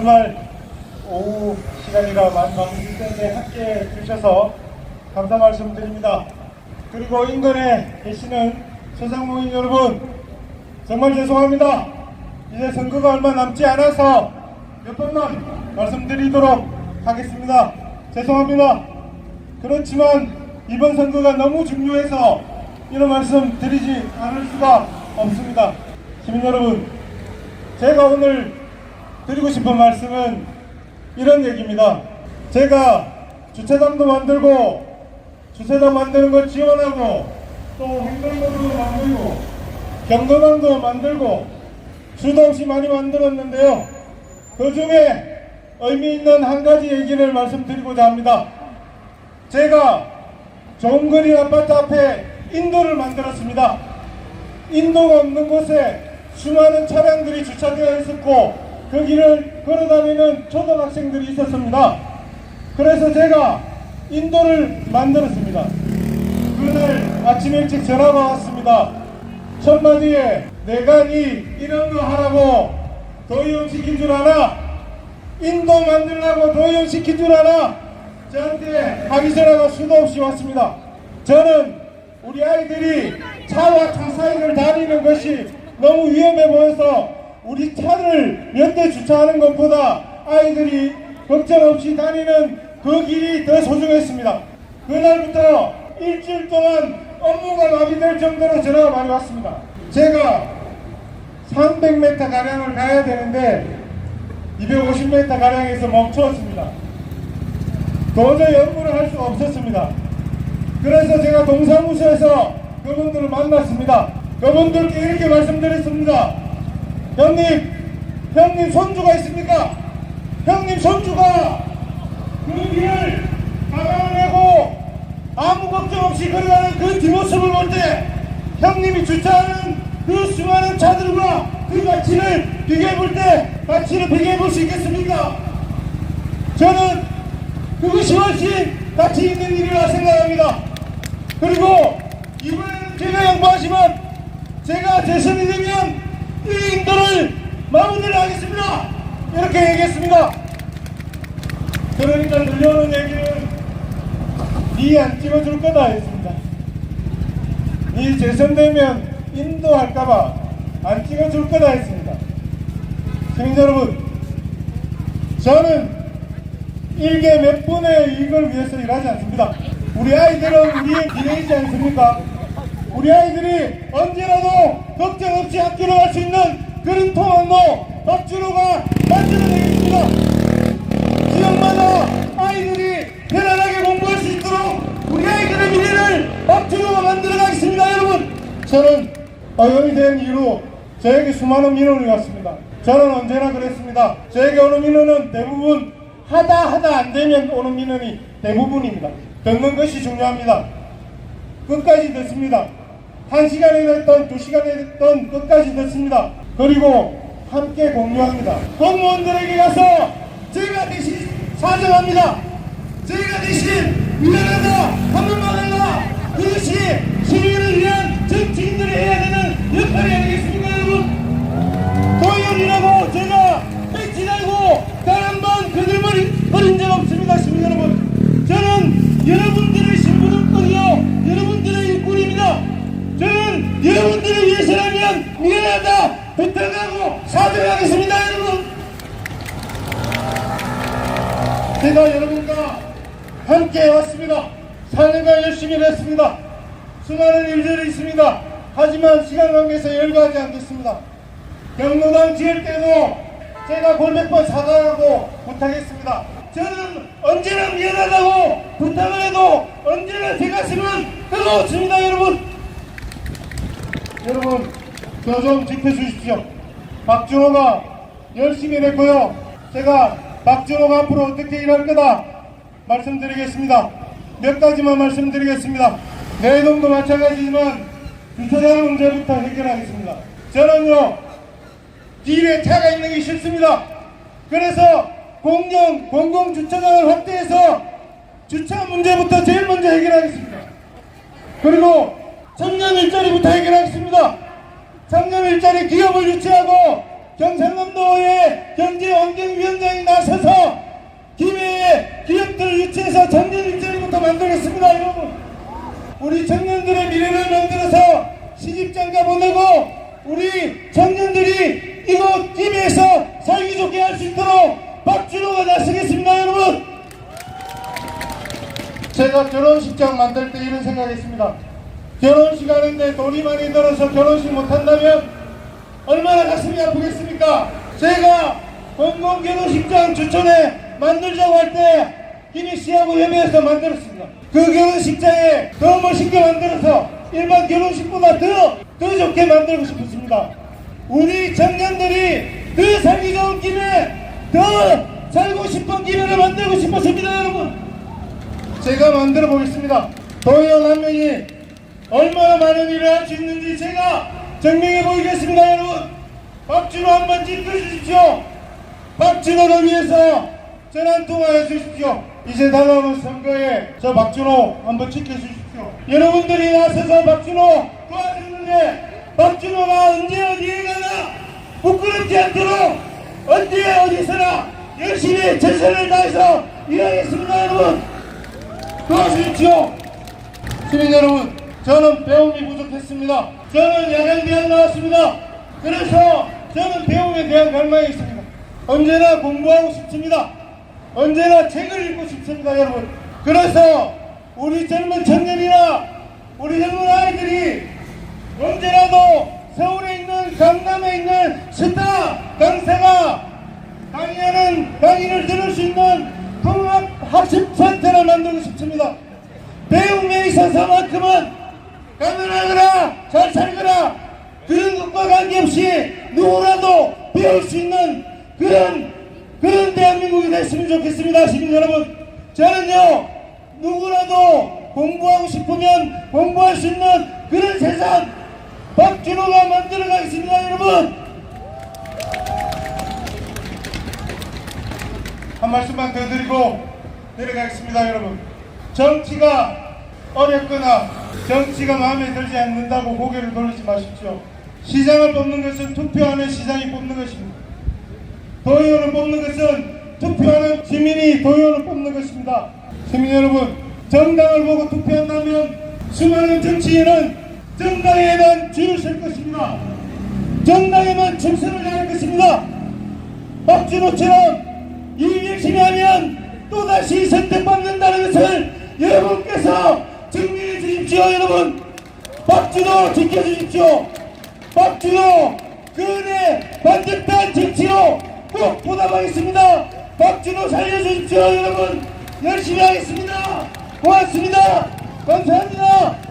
주말 오후 시간이라 방송일 텐데 함께 해주셔서 감사 말씀드립니다. 그리고 인근에 계시는 소상공인 여러분 정말 죄송합니다. 이제 선거가 얼마 남지 않아서 몇 번만 말씀드리도록 하겠습니다. 죄송합니다. 그렇지만 이번 선거가 너무 중요해서 이런 말씀 드리지 않을 수가 없습니다. 시민 여러분, 제가 오늘 드리고 싶은 말씀은 이런 얘기입니다. 제가 주차장도 만들고 주차장 만드는 걸 지원하고 또 행정도도 만들고 경도망도 만들고 수도 없이 많이 만들었는데요. 그 중에 의미 있는 한 가지 얘기를 말씀드리고자 합니다. 제가 종거리 아파트 앞에 인도를 만들었습니다. 인도가 없는 곳에 수많은 차량들이 주차되어 있었고 그 길을 걸어다니는 초등학생들이 있었습니다. 그래서 제가 인도를 만들었습니다. 그날 아침 일찍 전화가 왔습니다. 첫마디에 내가 니 이런 거 하라고 도의원 시킨 줄 아나? 인도 만들라고 도의원 시킨 줄 아나? 저한테 하기 전화가 수도 없이 왔습니다. 저는 우리 아이들이 차와 차 사이를 다니는 것이 너무 위험해 보여서 우리 차를 몇 대 주차하는 것보다 아이들이 걱정 없이 다니는 그 길이 더 소중했습니다. 그날부터 일주일 동안 업무가 마비될 정도로 전화가 많이 왔습니다. 제가 300m 가량을 가야 되는데 250m 가량에서 멈추었습니다. 도저히 업무를 할 수가 없었습니다. 그래서 제가 동사무소에서 그분들을 만났습니다. 그분들께 이렇게 말씀드렸습니다. 형님, 형님 손주가 있습니까? 형님 손주가 그 길을 가방내고 아무 걱정 없이 걸어가는 그 뒷모습을 볼 때 형님이 주차하는 그 수많은 차들과 그 가치를 비교해 볼 때 가치를 비교해 볼 수 있겠습니까? 저는 그것이 훨씬 가치 있는 일이라 생각합니다. 그리고 이번에는 제가 양보하지만 제가 대선이 되면 이 마무리를 하겠습니다. 이렇게 얘기했습니다. 그러니까 들려오는 얘기는 니안 찍어줄 거다 했습니다. 니 재선되면 인도할까봐 안 찍어줄 거다 했습니다. 시민 여러분, 저는 일개 몇 분의 이익을 위해서 일하지 않습니다. 우리 아이들은 우리의 기회이지 않습니까? 우리 아이들이 언제라도 걱정 없이 학교로 갈 수 있는 그런 통학로 박준호가 만들어내겠습니다. 지역마다 아이들이 편안하게 공부할 수 있도록 우리 아이들의 미래를 박준호가 만들어가겠습니다, 여러분. 저는 의원이 된 이후로 저에게 수많은 민원이 왔습니다. 저는 언제나 그랬습니다. 저에게 오는 민원은 대부분 하다 하다 안 되면 오는 민원이 대부분입니다. 듣는 것이 중요합니다. 끝까지 듣습니다. 한 시간이 됐던 두 시간이 됐던 끝까지 듣습니다. 그리고 함께 공유합니다. 공무원들에게 가서 제가 대신 사정합니다. 제가 대신 미안하다. 한 번만 할라. 그것이 시민을 위한 정치인들이 해야 되는 역할이 아니겠습니까 여러분? 도의원이라고 제가 뺏지 달고 단한번 그들 버린, 버린 적 없습니다 시민 여러분. 저는 여러분들의 신분은권이요 여러분들의 일꾼입니다. 저는 여러분들을 위해서라면 미안하다 부탁하고 사죄하겠습니다 여러분 제가 여러분과 함께 왔습니다. 4년간 열심히 일했습니다. 수많은 일들이 있습니다. 하지만 시간 관계에서 열거하지 않겠습니다. 경로당 지을 때도 제가 골백번 사과하고 부탁했습니다. 저는 언제나 미안하다고 부탁을 해도 언제나 제 가슴은 뜨거웠습니다, 여러분. 여러분, 저좀 지켜주십시오. 박준호가 열심히 일했고요. 제가 박준호가 앞으로 어떻게 일할 거다 말씀드리겠습니다. 몇 가지만 말씀드리겠습니다. 내동도 마찬가지지만 주차장 문제부터 해결하겠습니다. 저는요, 길에 차가 있는 게 싫습니다. 그래서 공영, 공공주차장을 확대해서 주차 문제부터 제일 먼저 해결하겠습니다. 그리고 청년 일자리부터 해결하겠습니다. 청년 일자리 기업을 유치하고 경상남도의 경제환경위원장이 나서서 기회에 기업들을 유치해서 청년 일자리부터 만들겠습니다 여러분. 우리 청년들의 미래를 만들어서 시집장가 보내고 우리 청년들이 이곳 김해에서 살기 좋게 할 수 있도록 박준호가 나서겠습니다 여러분. 제가 결혼식장 만들 때 이런 생각했습니다 결혼식 하는데 돈이 많이 들어서 결혼식 못한다면 얼마나 가슴이 아프겠습니까 제가 공공 결혼식장 추천에 만들자고 할 때 김희 씨하고 협의해서 만들었습니다. 그 결혼식장에 더 멋있게 만들어서 일반 결혼식보다 더, 더 좋게 만들고 싶었습니다. 우리 청년들이 더 살기 좋은 김에 더 살고 싶은 기회를 만들고 싶었습니다, 여러분. 제가 만들어 보겠습니다. 도의원 한 명이 얼마나 많은 일을 할수 있는지 제가 증명해 보이겠습니다, 여러분. 박준호 한번 찍어주십시오. 박준호를 위해서 한 통화해 주십시오. 이제 다가오는 선거에 저 박준호 한번 지켜주십시오. 여러분들이 나서서 박준호 도와주는데 박준호가 언제 어디에 가나 부끄럽지 않도록 언제 어디서나 열심히 최선을 다해서 일하겠습니다 여러분 도와주십시오 시민 여러분 저는 배움이 부족했습니다. 저는 야간대학 나왔습니다. 그래서 저는 배움에 대한 갈망이 있습니다. 언제나 공부하고 싶습니다. 언제나 책을 읽고 싶습니다 여러분. 그래서 우리 젊은 청년이나 우리 젊은 아이들이 언제라도 서울에 있는 강남에 있는 스타 강사가 강의하는 강의를 들을 수 있는 통합 학습 센터를 만들고 싶습니다. 배움에 있어서만큼은 가난하거나 잘 살거나 그런 것과 관계없이 누구라도 배울 수 있는 그런 그런 대한민국이 됐으면 좋겠습니다. 시민 여러분. 저는요 누구라도 공부하고 싶으면 공부할 수 있는 그런 세상 박준호가 만들어 가겠습니다 여러분. 한 말씀만 더 드리고 내려가겠습니다 여러분. 정치가 어렵거나 정치가 마음에 들지 않는다고 고개를 돌리지 마십시오. 시장을 뽑는 것은 투표하는 시장이 뽑는 것입니다. 도의원을 뽑는 것은 투표하는 시민이 도의원을 뽑는 것입니다. 시민 여러분 정당을 보고 투표한다면 수많은 정치인은 정당에만 줄을 설 것입니다. 정당에만 충성을 다할 것입니다. 박준호처럼 일 열심히 하면 또다시 선택받는다는 것을 여러분께서 증명 해 주십시오 여러분. 박준호 지켜주십시오. 박준호 그의 반듯한 정치로 꼭 보답하겠습니다. 박준호 살려주십시오 여러분. 열심히 하겠습니다. 고맙습니다. 감사합니다